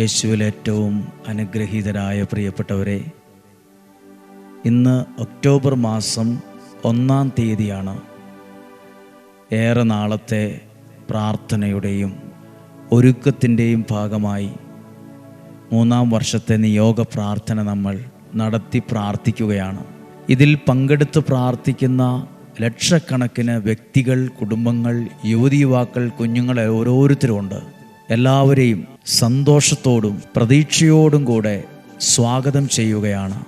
യേശുവിൽ ഏറ്റവും അനുഗ്രഹീതരായ പ്രിയപ്പെട്ടവരെ ഇന്ന് ഒക്ടോബർ മാസം ഒന്നാം തീയതിയാണ് ഏറെ നാളത്തെ പ്രാർത്ഥനയുടെയും ഒരുക്കത്തിന്റെയും ഭാഗമായി മൂന്നാം വർഷത്തെ നിയോഗ പ്രാർത്ഥന നമ്മൾ നടത്തി പ്രാർത്ഥിക്കുകയാണ്. ഇതിൽ പങ്കെടുത്ത് പ്രാർത്ഥിക്കുന്ന ലക്ഷക്കണക്കിന് വ്യക്തികൾ കുടുംബങ്ങൾ യുവതി യുവാക്കൾ കുഞ്ഞുങ്ങൾ ഓരോരുത്തരുമുണ്ട്. എല്ലാവരെയും സന്തോഷത്തോടും പ്രതീക്ഷയോടും കൂടെ സ്വാഗതം ചെയ്യുകയാണ്.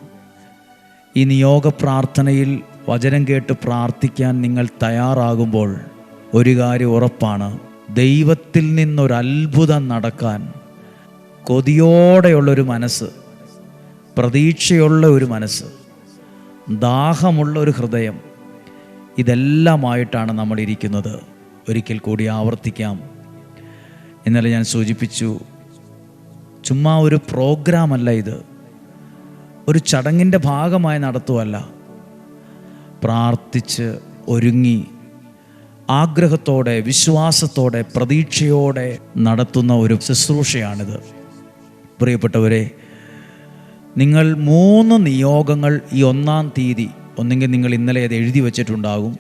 ഈ നിയോഗ പ്രാർത്ഥനയിൽ വചനം കേട്ട് പ്രാർത്ഥിക്കാൻ നിങ്ങൾ തയ്യാറാകുമ്പോൾ ഒരു കാര്യം ഉറപ്പാണ്. ദൈവത്തിൽ നിന്നൊരത്ഭുതം നടക്കാൻ കൊതിയോടെയുള്ളൊരു മനസ്സ് പ്രതീക്ഷയുള്ള ഒരു മനസ്സ് ദാഹമുള്ള ഒരു ഹൃദയം ഇതെല്ലാമായിട്ടാണ് നമ്മൾ ഇരിക്കുന്നത് ഒരിക്കൽ കൂടി ആവർത്തിക്കാം. ഇന്നലെ ഞാൻ സൂചിപ്പിച്ചു ചുമ്മാ ഒരു പ്രോഗ്രാമല്ല ഇത്. ഒരു ചടങ്ങിന്റെ ഭാഗമായി നടത്തുവല്ല. പ്രാർത്ഥിച്ച് ഒരുങ്ങി ആഗ്രഹത്തോടെ വിശ്വാസത്തോടെ പ്രതീക്ഷയോടെ നടത്തുന്ന ഒരു ശുശ്രൂഷയാണിത്. പ്രിയപ്പെട്ടവരെ നിങ്ങൾ മൂന്ന് നിയോഗങ്ങൾ ഈ ഒന്നാം തീയതി ഒന്നെങ്കിൽ നിങ്ങൾ ഇന്നലെ അത് എഴുതി വച്ചിട്ടുണ്ടാകും.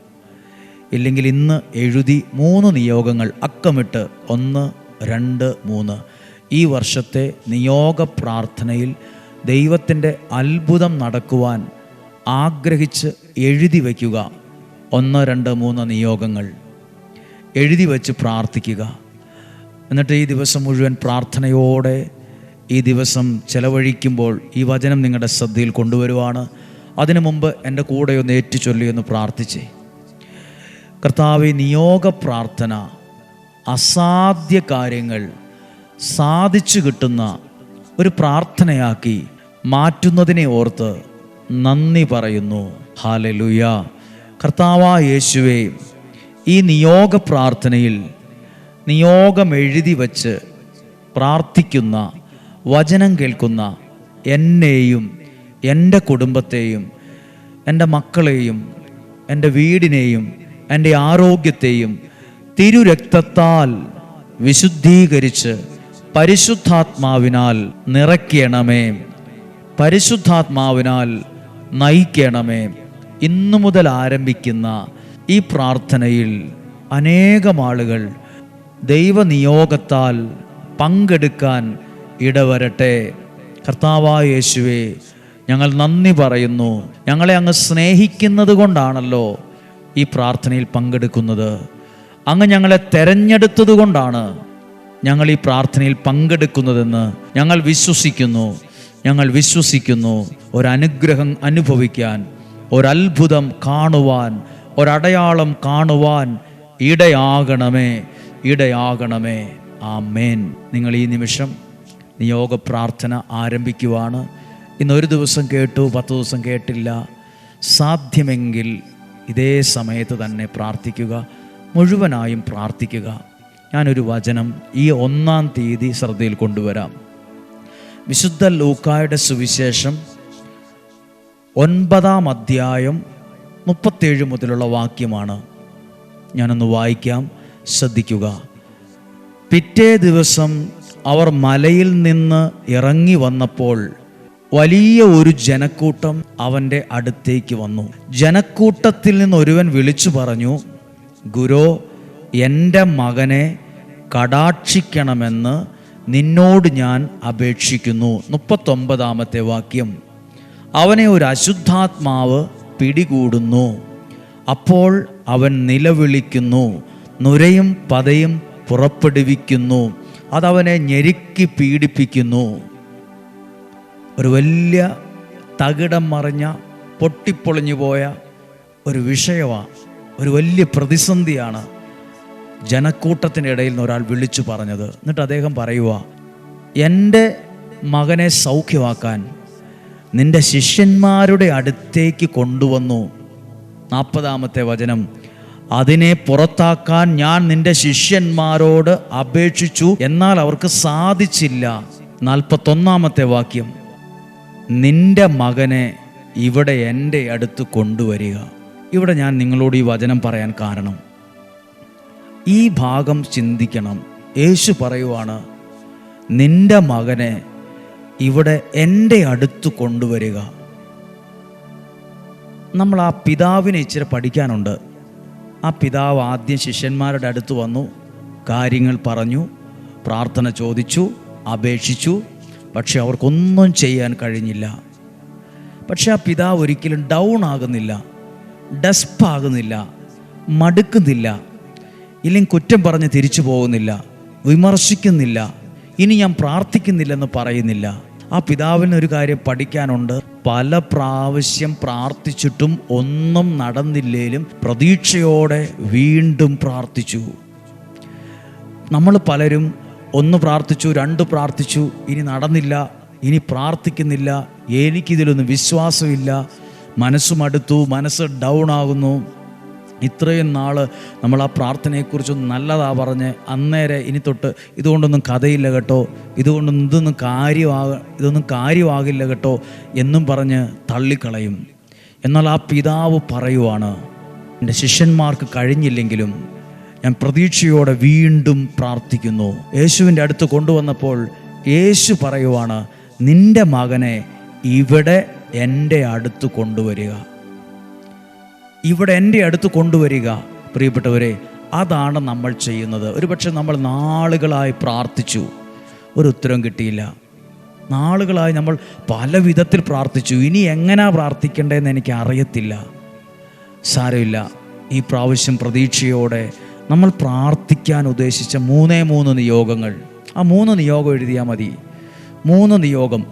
ഇല്ലെങ്കിൽ ഇന്ന് എഴുതി മൂന്ന് നിയോഗങ്ങൾ അക്കമിട്ട് ഒന്ന് രണ്ട് മൂന്ന്. ഈ വർഷത്തെ നിയോഗ പ്രാർത്ഥനയിൽ ദൈവത്തിന്റെ അത്ഭുതം നടക്കുവാൻ ആഗ്രഹിച്ച് എഴുതി വയ്ക്കുക. ഒന്ന് രണ്ട് മൂന്ന് നിയോഗങ്ങൾ. എഴുതി വച്ച് പ്രാർത്ഥിക്കുക. എന്നിട്ട് ഈ ദിവസം മുഴുവൻ പ്രാർത്ഥനയോടെ ഈ ദിവസം ചെലവഴിക്കുമ്പോൾ ഈ വചനം നിങ്ങളുടെ ശ്രദ്ധയിൽ കൊണ്ടുവരുവാണ്. അതിനു മുമ്പ് എന്റെ കൂടെ ഒന്ന് ഏറ്റുചൊല്ലി ഒന്ന് പ്രാർത്ഥിച്ചേ. കർത്താവ് നിയോഗ പ്രാർത്ഥന അസാധ്യ കാര്യങ്ങൾ സാധിച്ചു കിട്ടുന്ന ഒരു പ്രാർത്ഥനയാക്കി മാറ്റുന്നതിനെ ഓർത്ത് നന്ദി പറയുന്നു. ഹാലലുയ കർത്താവ യേശുവേ ഈ നിയോഗ പ്രാർത്ഥനയിൽ നിയോഗം എഴുതി വച്ച് പ്രാർത്ഥിക്കുന്ന വചനം കേൾക്കുന്ന എന്നെയും എന്റെ കുടുംബത്തെയും എന്റെ മക്കളെയും എന്റെ വീടിനെയും എന്റെ ആരോഗ്യത്തെയും തിരുരക്തത്താൽ വിശുദ്ധീകരിച്ച് പരിശുദ്ധാത്മാവിനാൽ നിറയ്ക്കണമേ. പരിശുദ്ധാത്മാവിനാൽ നയിക്കണമേ. ഇന്നു മുതൽ ആരംഭിക്കുന്ന ഈ പ്രാർത്ഥനയിൽ അനേകം ആളുകൾ ദൈവനിയോഗത്താൽ പങ്കെടുക്കാൻ ഇടവരട്ടെ. കർത്താവായ യേശുവേ ഞങ്ങൾ നന്ദി പറയുന്നു. ഞങ്ങളെ അങ്ങ് സ്നേഹിക്കുന്നത് കൊണ്ടാണല്ലോ ഈ പ്രാർത്ഥനയിൽ പങ്കെടുക്കുന്നത്. അങ്ങ് ഞങ്ങളെ തെരഞ്ഞെടുത്തത് കൊണ്ടാണ്. ഞങ്ങൾ ഈ പ്രാർത്ഥനയിൽ പങ്കെടുക്കുന്നതെന്ന് ഞങ്ങൾ വിശ്വസിക്കുന്നു. ഞങ്ങൾ വിശ്വസിക്കുന്നു ഒരനുഗ്രഹം അനുഭവിക്കാൻ ഒരത്ഭുതം കാണുവാൻ ഒരടയാളം കാണുവാൻ ഇടയാകണമേ ഇടയാകണമേ. ആ മേൻ നിങ്ങൾ ഈ നിമിഷം നിയോഗ പ്രാർത്ഥന ആരംഭിക്കുവാണ്. ഇന്ന് ഒരു ദിവസം കേട്ടു പത്ത് ദിവസം കേട്ടില്ല. സാധ്യമെങ്കിൽ ഇതേ സമയത്ത് തന്നെ പ്രാർത്ഥിക്കുക മുഴുവനായും പ്രാർത്ഥിക്കുക. ഞാനൊരു വചനം ഈ ഒന്നാം തീയതി ശ്രദ്ധയിൽ കൊണ്ടുവരാം. വിശുദ്ധ ലൂക്കായുടെ സുവിശേഷം ഒൻപതാം അധ്യായം മുപ്പത്തേഴ് മുതലുള്ള വാക്യമാണ്. ഞാനൊന്ന് വായിക്കാം ശ്രദ്ധിക്കുക. പിറ്റേ ദിവസം അവർ മലയിൽ നിന്ന് ഇറങ്ങി വന്നപ്പോൾ വലിയ ഒരു ജനക്കൂട്ടം അവന്റെ അടുത്തേക്ക് വന്നു. ജനക്കൂട്ടത്തിൽ നിന്ന് ഒരുവൻ വിളിച്ചു പറഞ്ഞു ഗുരു എന്റെ മകനെ കടാക്ഷിക്കണമെന്ന് നിന്നോട് ഞാൻ അപേക്ഷിക്കുന്നു. മുപ്പത്തൊമ്പതാമത്തെ വാക്യം. അവനെ ഒരു അശുദ്ധാത്മാവ് പിടികൂടുന്നു. അപ്പോൾ അവൻ നിലവിളിക്കുന്നു. നുരയും പതയും പുറപ്പെടുവിക്കുന്നു. അതവനെ ഞെരുക്കി പീഡിപ്പിക്കുന്നു. ഒരു വലിയ തകിടം മറിഞ്ഞ പൊട്ടിപ്പൊളിഞ്ഞു പോയ ഒരു വിഷയമാണ് ഒരു വലിയ പ്രതിസന്ധിയാണ് ജനക്കൂട്ടത്തിന്റെ ഇടയിൽ നിന്ന് ഒരാൾ വിളിച്ചു പറഞ്ഞത്. എന്നിട്ട് അദ്ദേഹം പറയുക എന്റെ മകനെ സൗഖ്യമാക്കാൻ നിന്റെ ശിഷ്യന്മാരുടെ അടുത്തേക്ക് കൊണ്ടുവന്നു. നാൽപ്പതാമത്തെ വചനം അതിനെ പുറത്താക്കാൻ ഞാൻ നിന്റെ ശിഷ്യന്മാരോട് അപേക്ഷിച്ചു. എന്നാൽ അവർക്ക് സാധിച്ചില്ല. നാൽപ്പത്തൊന്നാമത്തെ വാക്യം നിന്റെ മകനെ ഇവിടെ എന്റെ അടുത്ത് കൊണ്ടുവരിക. ഇവിടെ ഞാൻ നിങ്ങളോട് ഈ വചനം പറയാൻ കാരണം ഈ ഭാഗം ചിന്തിക്കണം. യേശു പറയുവാണ് നിന്റെ മകനെ ഇവിടെ എന്റെ അടുത്ത് കൊണ്ടുവരിക. നമ്മൾ ആ പിതാവിനെ ഇച്ചിരി പഠിക്കാനുണ്ട്. ആ പിതാവ് ആദ്യം ശിഷ്യന്മാരുടെ അടുത്ത് വന്നു കാര്യങ്ങൾ പറഞ്ഞു പ്രാർത്ഥന ചോദിച്ചു അപേക്ഷിച്ചു പക്ഷെ അവർക്കൊന്നും ചെയ്യാൻ കഴിഞ്ഞില്ല. പക്ഷെ ആ പിതാവ് ഒരിക്കലും ഡൗൺ ആകുന്നില്ല ഡെസ്പാകുന്നില്ല മടുക്കുന്നില്ല. ഇല്ലെങ്കിൽ കുറ്റം പറഞ്ഞ് തിരിച്ചു പോകുന്നില്ല വിമർശിക്കുന്നില്ല ഇനി ഞാൻ പ്രാർത്ഥിക്കുന്നില്ലെന്ന് പറയുന്നില്ല. ആ പിതാവിന് ഒരു കാര്യം പഠിക്കാനുണ്ട്. പല പ്രാവശ്യം പ്രാർത്ഥിച്ചിട്ടും ഒന്നും നടന്നില്ലേലും പ്രതീക്ഷയോടെ വീണ്ടും പ്രാർത്ഥിച്ചു. നമ്മൾ പലരും ഒന്ന് പ്രാർത്ഥിച്ചു രണ്ട് പ്രാർത്ഥിച്ചു ഇനി നടന്നില്ല ഇനി പ്രാർത്ഥിക്കുന്നില്ല എനിക്കിതിലൊന്നും വിശ്വാസമില്ല മനസ്സുമടുത്തു മനസ്സ് ഡൗൺ ആകുന്നു. ഇത്രയും നാൾ നമ്മൾ ആ പ്രാർത്ഥനയെക്കുറിച്ച് നല്ലതാ പറഞ്ഞ് അന്നേരെ ഇനി തൊട്ട് ഇതുകൊണ്ടൊന്നും കഥയില്ല കേട്ടോ. ഇതുകൊണ്ടൊന്നും ഇതൊന്നും കാര്യമാക ഇതൊന്നും കാര്യമാകില്ല കേട്ടോ എന്നും പറഞ്ഞ് തള്ളിക്കളയും. എന്നാൽ ആ പിതാവ് പറയുവാണ് എന്റെ ശിഷ്യന്മാർക്ക് കഴിഞ്ഞില്ലെങ്കിലും ഞാൻ പ്രതീക്ഷയോടെ വീണ്ടും പ്രാർത്ഥിക്കുന്നു. യേശുവിന്റെ അടുത്ത് കൊണ്ടുവന്നപ്പോൾ യേശു പറയുവാണ് നിന്റെ മകനെ ഇവിടെ എന്റെ അടുത്ത് കൊണ്ടുവരിക. ഇവിടെ എന്റെ അടുത്ത് കൊണ്ടുവരിക പ്രിയപ്പെട്ടവരെ അതാണ് നമ്മൾ ചെയ്യുന്നത്. ഒരുപക്ഷെ നമ്മൾ നാളുകളായി പ്രാർത്ഥിച്ചു ഒരു ഉത്തരം കിട്ടിയില്ല. നാളുകളായി നമ്മൾ പല വിധത്തിൽ പ്രാർത്ഥിച്ചു. ഇനി എങ്ങനെയാ പ്രാർത്ഥിക്കേണ്ടതെന്ന് എനിക്ക് അറിയത്തില്ല. സാരമില്ല. ഈ പ്രാവശ്യം പ്രതീക്ഷയോടെ നമ്മൾ പ്രാർത്ഥിക്കാൻ ഉദ്ദേശിച്ച മൂന്നേ മൂന്ന് നിയോഗങ്ങൾ. ആ മൂന്ന് നിയോഗം എഴുതിയാൽ മതി. മൂന്ന് നിയോഗം.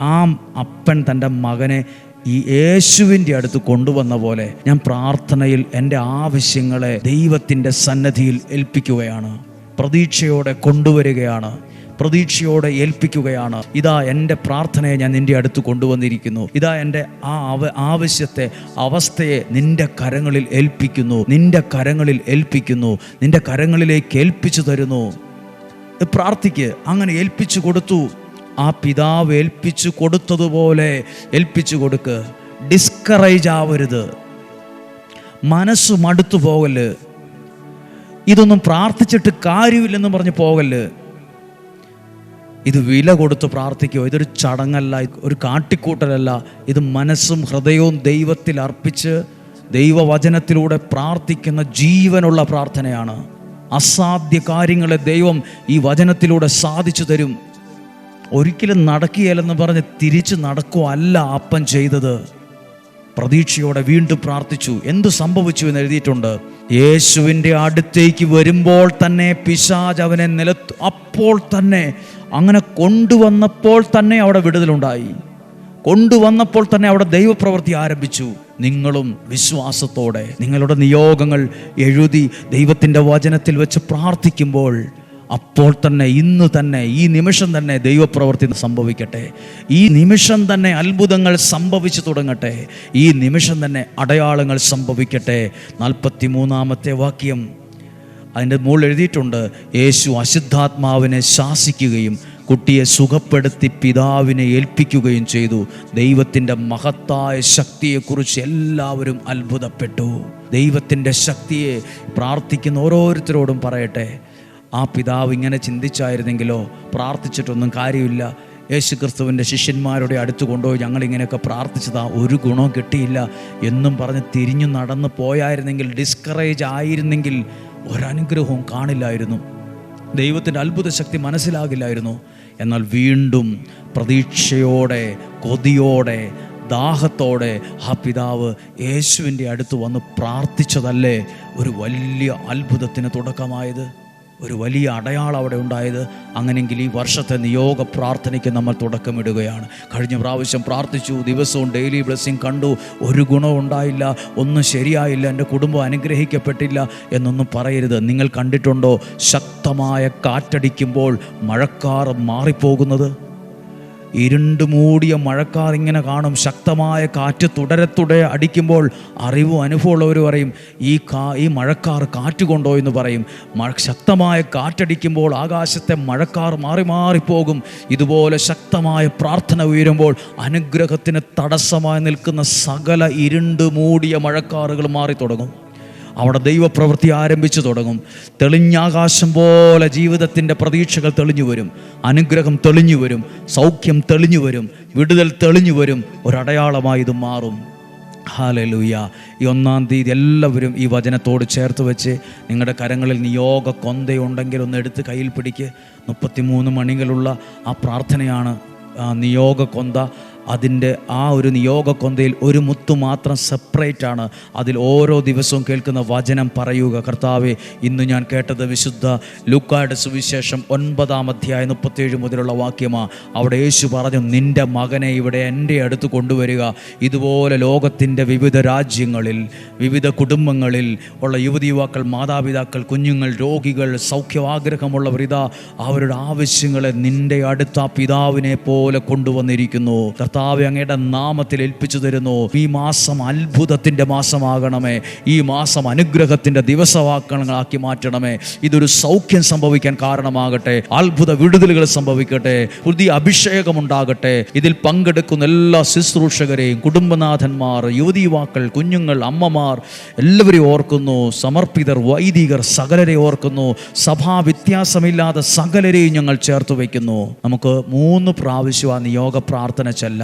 ആ അപ്പൻ തന്റെ മകനെ ഈ യേശുവിന്റെ അടുത്ത് കൊണ്ടുവന്ന പോലെ ഞാൻ പ്രാർത്ഥനയിൽ എന്റെ ആവശ്യങ്ങളെ ദൈവത്തിന്റെ സന്നദ്ധിയിൽ ഏൽപ്പിക്കുകയാണ്. പ്രതീക്ഷയോടെ കൊണ്ടുവരികയാണ്. പ്രതീക്ഷയോടെ ഏൽപ്പിക്കുകയാണ്. ഇതാ എന്റെ പ്രാർത്ഥനയെ ഞാൻ നിന്റെ അടുത്ത് കൊണ്ടുവന്നിരിക്കുന്നു. ഇതാ എന്റെ ആ ആവശ്യത്തെ അവസ്ഥയെ നിന്റെ കരങ്ങളിൽ ഏൽപ്പിക്കുന്നു. നിന്റെ കരങ്ങളിൽ ഏൽപ്പിക്കുന്നു. നിന്റെ കരങ്ങളിലേക്ക് ഏൽപ്പിച്ചു തരുന്നു. പ്രാർത്ഥിക്ക്. അങ്ങനെ ഏൽപ്പിച്ചു കൊടുത്തു. ആ പിതാവ് ഏൽപ്പിച്ചു കൊടുത്തതുപോലെ ഏൽപ്പിച്ചു കൊടുക്ക്. ഡിസ്കറേജ് ആവരുത്. മനസ്സ് മടുത്തു പോകൽ. ഇതൊന്നും പ്രാർത്ഥിച്ചിട്ട് കാര്യമില്ലെന്ന് പറഞ്ഞ് പോകൽ. ഇത് വില കൊടുത്ത് പ്രാർത്ഥിക്കുക. ഇതൊരു ചടങ്ങല്ല ഒരു കാട്ടിക്കൂട്ടലല്ല. ഇത് മനസ്സും ഹൃദയവും ദൈവത്തിൽ അർപ്പിച്ച് ദൈവവചനത്തിലൂടെ പ്രാർത്ഥിക്കുന്ന ജീവനുള്ള പ്രാർത്ഥനയാണ്. അസാധ്യ കാര്യങ്ങളെ ദൈവം ഈ വചനത്തിലൂടെ സാധിച്ചു തരും. ഒരിക്കലും നടക്കുകയില്ലെന്ന് പറഞ്ഞ് തിരിച്ച് നടക്കുവല്ല അപ്പൻ ചെയ്തത്. പ്രതീക്ഷയോടെ വീണ്ടും പ്രാർത്ഥിച്ചു. എന്ത് സംഭവിച്ചു എന്ന് എഴുതിയിട്ടുണ്ട്. യേശുവിന്റെ അടുത്തേക്ക് വരുമ്പോൾ തന്നെ പിശാജ് അവനെ നിലത്ത് അപ്പോൾ തന്നെ അങ്ങനെ കൊണ്ടുവന്നപ്പോൾ തന്നെ അവിടെ വിടുതലുണ്ടായി. കൊണ്ടുവന്നപ്പോൾ തന്നെ അവിടെ ദൈവപ്രവൃത്തി ആരംഭിച്ചു. നിങ്ങളും വിശ്വാസത്തോടെ നിങ്ങളുടെ നിയോഗങ്ങൾ എഴുതി ദൈവത്തിന്റെ വചനത്തിൽ വെച്ച് പ്രാർത്ഥിക്കുമ്പോൾ അപ്പോൾ തന്നെ ഇന്ന് തന്നെ ഈ നിമിഷം തന്നെ ദൈവപ്രവൃത്തി സംഭവിക്കട്ടെ. ഈ നിമിഷം തന്നെ അത്ഭുതങ്ങൾ സംഭവിച്ചു തുടങ്ങട്ടെ. ഈ നിമിഷം തന്നെ അടയാളങ്ങൾ സംഭവിക്കട്ടെ. നാൽപ്പത്തി മൂന്നാമത്തെ വാക്യം അതിന്റെ മുകളിൽ എഴുതിയിട്ടുണ്ട്. യേശു അശുദ്ധാത്മാവിനെ ശാസിക്കുകയും കുട്ടിയെ സുഖപ്പെടുത്തി പിതാവിനെ ഏൽപ്പിക്കുകയും ചെയ്തു. ദൈവത്തിന്റെ മഹത്തായ ശക്തിയെക്കുറിച്ച് എല്ലാവരും അത്ഭുതപ്പെട്ടു. ദൈവത്തിന്റെ ശക്തിയെ പ്രാർത്ഥിക്കുന്ന ഓരോരുത്തരോടും പറയട്ടെ. ആ പിതാവ് ഇങ്ങനെ ചിന്തിച്ചായിരുന്നെങ്കിലോ പ്രാർത്ഥിച്ചിട്ടൊന്നും കാര്യമില്ല. യേശു ക്രിസ്തുവിന്റെ ശിഷ്യന്മാരുടെ അടുത്ത് കൊണ്ടുപോയി ഞങ്ങളിങ്ങനെയൊക്കെ പ്രാർത്ഥിച്ചതാ ഒരു ഗുണവും കിട്ടിയില്ല എന്നും പറഞ്ഞ് തിരിഞ്ഞു നടന്ന് പോയായിരുന്നെങ്കിൽ ഡിസ്കറേജ് ആയിരുന്നെങ്കിൽ ഒരനുഗ്രഹവും കാണില്ലായിരുന്നു. ദൈവത്തിന്റെ അത്ഭുത ശക്തി മനസ്സിലാകില്ലായിരുന്നു. എന്നാൽ വീണ്ടും പ്രതീക്ഷയോടെ കൊതിയോടെ ദാഹത്തോടെ ആ പിതാവ് യേശുവിന്റെ അടുത്ത് വന്ന് പ്രാർത്ഥിച്ചതല്ലേ ഒരു വലിയ അത്ഭുതത്തിന് തുടക്കമായത്? ഒരു വലിയ അടയാളം അവിടെ ഉണ്ടായത്. അങ്ങനെങ്കിൽ ഈ വർഷത്തെ നിയോഗ പ്രാർത്ഥനയ്ക്ക് നമ്മൾ തുടക്കമിടുകയാണ്. കഴിഞ്ഞ പ്രാവശ്യം പ്രാർത്ഥിച്ചു ദിവസവും ഡെയിലി ബ്ലെസ്സിങ് കണ്ടു. ഒരു ഗുണവും ഉണ്ടായില്ല ഒന്നും ശരിയായില്ല എന്റെ കുടുംബം അനുഗ്രഹിക്കപ്പെട്ടില്ല എന്നൊന്നും പറയരുത്. നിങ്ങൾ കണ്ടിട്ടുണ്ടോ? ശക്തമായ കാറ്റടിക്കുമ്പോൾ മഴക്കാർ മാറിപ്പോകുന്നത്? ഇരുണ്ട് മൂടിയ മഴക്കാർ ഇങ്ങനെ കാണും. ശക്തമായ കാറ്റ് തുടരെ തുടരെ അടിക്കുമ്പോൾ അറിവും അനുഭവമുള്ളവർ പറയും ഈ കാ ഈ മഴക്കാർ കാറ്റ് കൊണ്ടോ എന്ന് പറയും. മഴ ശക്തമായ കാറ്റടിക്കുമ്പോൾ ആകാശത്തെ മഴക്കാർ മാറി മാറിപ്പോകും ഇതുപോലെ ശക്തമായ പ്രാർത്ഥന ഉയരുമ്പോൾ അനുഗ്രഹത്തിന് തടസ്സമായി നിൽക്കുന്ന സകല ഇരുണ്ടു മൂടിയ മഴക്കാറുകൾ മാറി തുടങ്ങും. അവിടെ ദൈവപ്രവൃത്തി ആരംഭിച്ചു തുടങ്ങും. തെളിഞ്ഞാകാശം പോലെ ജീവിതത്തിന്റെ പ്രതീക്ഷകൾ തെളിഞ്ഞു വരും. അനുഗ്രഹം തെളിഞ്ഞു വരും. സൗഖ്യം തെളിഞ്ഞു വരും. വിടുതൽ തെളിഞ്ഞു വരും. ഒരടയാളമായി ഇത് മാറും. ഹാലലൂയ ഈ ഒന്നാം തീയതി എല്ലാവരും ഈ വചനത്തോട് ചേർത്ത് വെച്ച് നിങ്ങളുടെ കരങ്ങളിൽ നിയോഗ കൊന്തയുണ്ടെങ്കിൽ ഒന്ന് എടുത്ത് കയ്യിൽ പിടിക്ക്. മുപ്പത്തിമൂന്ന് മണികളുള്ള ആ പ്രാർത്ഥനയാണ് നിയോഗ കൊന്ത. അതിന്റെ ആ ഒരു നിയോഗ കൊന്തയിൽ ഒരു മുത്തു മാത്രം സെപ്പറേറ്റ് ആണ് അതിൽ ഓരോ ദിവസവും കേൾക്കുന്ന വചനം പറയുക. കർത്താവെ ഇന്ന് ഞാൻ കേട്ടത് വിശുദ്ധ ലൂക്കായുടെ സുവിശേഷം ഒൻപതാം അധ്യായം മുപ്പത്തേഴ് മുതലുള്ള വാക്യമാണ് അവിടെ യേശു പറഞ്ഞു നിന്റെ മകനെ ഇവിടെ എന്റെ അടുത്ത് കൊണ്ടുവരിക. ഇതുപോലെ ലോകത്തിന്റെ വിവിധ രാജ്യങ്ങളിൽ വിവിധ കുടുംബങ്ങളിൽ ഉള്ള യുവതി യുവാക്കൾ മാതാപിതാക്കൾ കുഞ്ഞുങ്ങൾ രോഗികൾ സൗഖ്യവാഗ്രഹമുള്ളവർ ഇതാ അവരുടെ ആവശ്യങ്ങളെ നിന്റെ അടുത്ത പിതാവിനെ പോലെ കൊണ്ടുവന്നിരിക്കുന്നു. കർത്താവ് അങ്ങയുടെ നാമത്തിൽ ഏൽപ്പിച്ചു തരുന്നു. ഈ മാസം അത്ഭുതത്തിന്റെ മാസമാകണമേ. ഈ മാസം അനുഗ്രഹത്തിന്റെ ദിവസവാക്കണങ്ങളാക്കി മാറ്റണമേ. ഇതൊരു സൗഖ്യം സംഭവിക്കാൻ കാരണമാകട്ടെ. അത്ഭുത വിടുതലുകൾ സംഭവിക്കട്ടെ. പുതിയ അഭിഷേകം ഉണ്ടാകട്ടെ ഇതിൽ പങ്കെടുക്കുന്ന എല്ലാ ശുശ്രൂഷകരെയും കുടുംബനാഥന്മാർ യുവതീവാക്കൾ കുഞ്ഞുങ്ങൾ അമ്മമാർ എല്ലാവരെയും ഓർക്കുന്നു. സമർപ്പിതർ വൈദികർ സകലരെ ഓർക്കുന്നു. സഭാ വ്യത്യാസമില്ലാതെ സകലരെയും ഞങ്ങൾ ചേർത്ത് വയ്ക്കുന്നു. നമുക്ക് മൂന്ന് പ്രാവശ്യം ആ നിയോഗ പ്രാർത്ഥന ചെല്ലാം.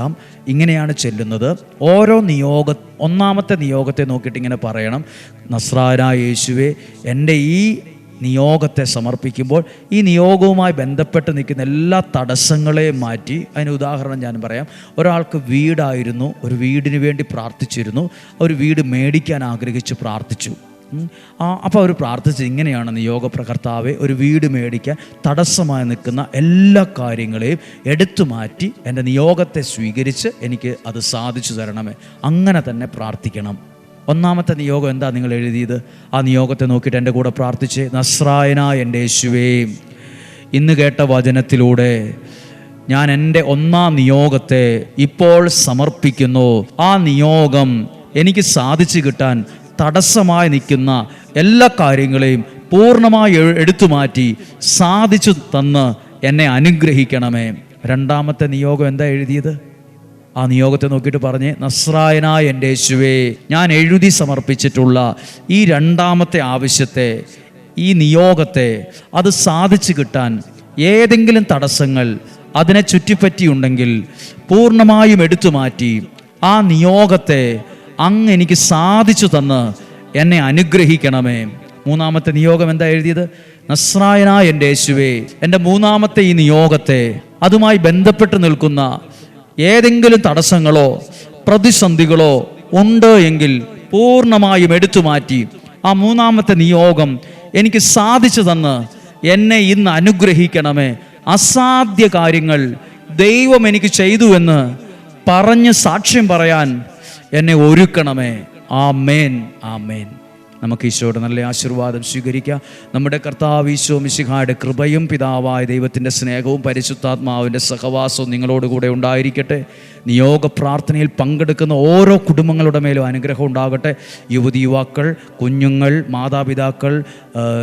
ഇങ്ങനെയാണ് ചെല്ലുന്നത്. ഓരോ നിയോഗ ഒന്നാമത്തെ നിയോഗത്തെ നോക്കിയിട്ട് ഇങ്ങനെ പറയണം. നസ്രാര യേശുവെ എന്റെ ഈ നിയോഗത്തെ സമർപ്പിക്കുമ്പോൾ ഈ നിയോഗവുമായി ബന്ധപ്പെട്ട് നിൽക്കുന്ന എല്ലാ തടസ്സങ്ങളെയും മാറ്റി അതിന് ഉദാഹരണം ഞാൻ പറയാം. ഒരാൾക്ക് വീടായിരുന്നു ഒരു വീടിന് വേണ്ടി പ്രാർത്ഥിച്ചിരുന്നു. ഒരു വീട് മേടിക്കാൻ ആഗ്രഹിച്ച് പ്രാർത്ഥിച്ചു. അപ്പോൾ അവർ പ്രാർത്ഥിച്ച് ഇങ്ങനെയാണ് നിയോഗ പ്രകർത്താവെ ഒരു വീട് മേടിക്കാൻ തടസ്സമായി നിൽക്കുന്ന എല്ലാ കാര്യങ്ങളെയും എടുത്തു മാറ്റി എന്റെ നിയോഗത്തെ സ്വീകരിച്ച് എനിക്ക് അത് സാധിച്ചു തരണമേ. അങ്ങനെ തന്നെ പ്രാർത്ഥിക്കണം. ഒന്നാമത്തെ നിയോഗം എന്താ നിങ്ങൾ എഴുതിയത്? ആ നിയോഗത്തെ നോക്കിയിട്ട് എന്റെ കൂടെ പ്രാർത്ഥിച്ച്. നസ്രായന എന്റെ യേശുവേ ഇന്ന് കേട്ട വചനത്തിലൂടെ ഞാൻ എന്റെ ഒന്നാം നിയോഗത്തെ ഇപ്പോൾ സമർപ്പിക്കുന്നു. ആ നിയോഗം എനിക്ക് സാധിച്ചു കിട്ടാൻ തടസ്സമായി നിൽക്കുന്ന എല്ലാ കാര്യങ്ങളെയും പൂർണമായി എടുത്തു മാറ്റി സാധിച്ചു തന്ന് എന്നെ അനുഗ്രഹിക്കണമേ. രണ്ടാമത്തെ നിയോഗം എന്താ എഴുതിയത്? ആ നിയോഗത്തെ നോക്കിയിട്ട് പറഞ്ഞ് നസ്രായനായ എന്റെ യേശുവേ ഞാൻ എഴുതി സമർപ്പിച്ചിട്ടുള്ള ഈ രണ്ടാമത്തെ ആവശ്യത്തെ ഈ നിയോഗത്തെ അത് സാധിച്ചു കിട്ടാൻ ഏതെങ്കിലും തടസ്സങ്ങൾ അതിനെ ചുറ്റിപ്പറ്റിയുണ്ടെങ്കിൽ പൂർണമായും എടുത്തു മാറ്റി ആ നിയോഗത്തെ അങ്ങ് എനിക്ക് സാധിച്ചു തന്ന് എന്നെ അനുഗ്രഹിക്കണമേ. മൂന്നാമത്തെ നിയോഗം എന്താ എഴുതിയത്? നസ്രായനായ എന്റെ യേശുവേ എന്റെ മൂന്നാമത്തെ ഈ നിയോഗത്തെ അതുമായി ബന്ധപ്പെട്ട് നിൽക്കുന്ന ഏതെങ്കിലും തടസ്സങ്ങളോ പ്രതിസന്ധികളോ ഉണ്ട് എങ്കിൽ പൂർണമായും എടുത്തു മാറ്റി ആ മൂന്നാമത്തെ നിയോഗം എനിക്ക് സാധിച്ചു തന്ന് എന്നെ ഇന്ന് അനുഗ്രഹിക്കണമേ. അസാധ്യ കാര്യങ്ങൾ ദൈവം എനിക്ക് ചെയ്തു എന്ന് പറഞ്ഞ് സാക്ഷ്യം പറയാൻ എന്നെ ഒരുക്കണമേ. ആ മേൻ ആ മേൻ നമുക്ക് ഈശോയുടെ നല്ല ആശീർവാദം സ്വീകരിക്കാം. നമ്മുടെ കർത്താവ് ഈശോ മിശിഹായുടെ കൃപയും പിതാവായ ദൈവത്തിന്റെ സ്നേഹവും പരിശുദ്ധാത്മാവിന്റെ സഹവാസവും നിങ്ങളോട് കൂടെ ഉണ്ടായിരിക്കട്ടെ. നിയോഗ പ്രാർത്ഥനയിൽ പങ്കെടുക്കുന്ന ഓരോ കുടുംബങ്ങളുടെ മേലും അനുഗ്രഹം ഉണ്ടാകട്ടെ. യുവതി യുവാക്കൾ കുഞ്ഞുങ്ങൾ മാതാപിതാക്കൾ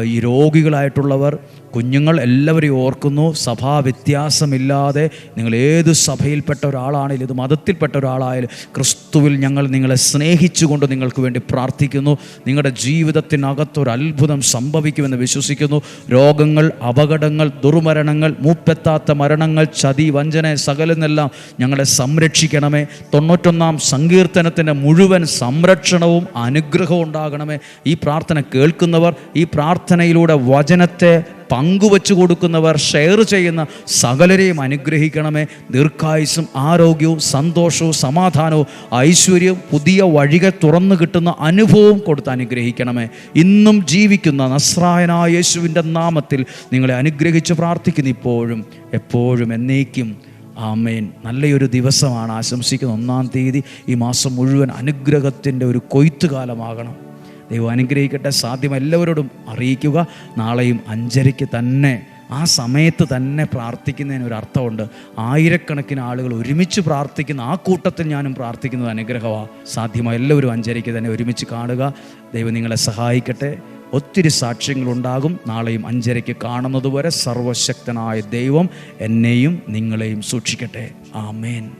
ഈ രോഗികളായിട്ടുള്ളവർ കുഞ്ഞുങ്ങൾ എല്ലാവരെയും ഓർക്കുന്നു. സഭാ വ്യത്യാസമില്ലാതെ നിങ്ങൾ ഏത് സഭയിൽപ്പെട്ട ഒരാളാണെങ്കിലും ഏത് മതത്തിൽപ്പെട്ട ഒരാളായാലും ക്രിസ്തുവിൽ ഞങ്ങൾ നിങ്ങളെ സ്നേഹിച്ചുകൊണ്ട് നിങ്ങൾക്ക് വേണ്ടി പ്രാർത്ഥിക്കുന്നു. നിങ്ങളുടെ ജീവിതത്തിനകത്തൊരു അത്ഭുതം സംഭവിക്കുമെന്ന് വിശ്വസിക്കുന്നു. രോഗങ്ങൾ അപകടങ്ങൾ ദുർമരണങ്ങൾ മൂപ്പെത്താത്ത മരണങ്ങൾ ചതി വഞ്ചന സകലെന്നെല്ലാം ഞങ്ങളെ സംരക്ഷിക്കണമേ. തൊണ്ണൂറ്റൊന്നാം സങ്കീർത്തനത്തിന്റെ മുഴുവൻ സംരക്ഷണവും അനുഗ്രഹവും ഉണ്ടാകണമേ. ഈ പ്രാർത്ഥന കേൾക്കുന്നവർ ഈ പ്രാർത്ഥനയിലൂടെ വചനത്തെ പങ്കുവച്ചു കൊടുക്കുന്നവർ ഷെയർ ചെയ്യുന്ന സകലരെയും അനുഗ്രഹിക്കണമേ. ദീർഘായുസും ആരോഗ്യവും സന്തോഷവും സമാധാനവും ഐശ്വര്യവും പുതിയ വഴികൾ തുറന്നു കിട്ടുന്ന അനുഭവവും കൊടുത്ത് അനുഗ്രഹിക്കണമേ. ഇന്നും ജീവിക്കുന്ന നസ്രായനായ യേശുവിന്റെ നാമത്തിൽ നിങ്ങളെ അനുഗ്രഹിച്ച് പ്രാർത്ഥിക്കുന്നു ഇപ്പോഴും എപ്പോഴും എന്നേക്കും. ആമേൻ. നല്ലൊരു ദിവസമാണ്. ആശംസിക്കുന്ന. ഒന്നാം തീയതി ഈ മാസം മുഴുവൻ അനുഗ്രഹത്തിന്റെ ഒരു കൊയ്ത്തുകാലമാകണം. ദൈവം അനുഗ്രഹിക്കട്ടെ. സാധ്യം എല്ലാവരോടും അറിയിക്കുക. നാളെയും അഞ്ചരയ്ക്ക് തന്നെ ആ സമയത്ത് തന്നെ പ്രാർത്ഥിക്കുന്നതിന് ഒരു അർത്ഥമുണ്ട്. ആയിരക്കണക്കിന് ആളുകൾ ഒരുമിച്ച് പ്രാർത്ഥിക്കുന്ന ആ കൂട്ടത്തിൽ ഞാനും പ്രാർത്ഥിക്കുന്നത് അനുഗ്രഹമാണ് സാധ്യമായ എല്ലാവരും അഞ്ചരയ്ക്ക് തന്നെ ഒരുമിച്ച് കാണുക. ദൈവം നിങ്ങളെ സഹായിക്കട്ടെ. ഒത്തിരി സാക്ഷ്യങ്ങളുണ്ടാകും. നാളെയും അഞ്ചരയ്ക്ക് കാണുന്നതുവരെ സർവശക്തനായ ദൈവം എന്നെയും നിങ്ങളെയും സൂക്ഷിക്കട്ടെ. ആമേൻ.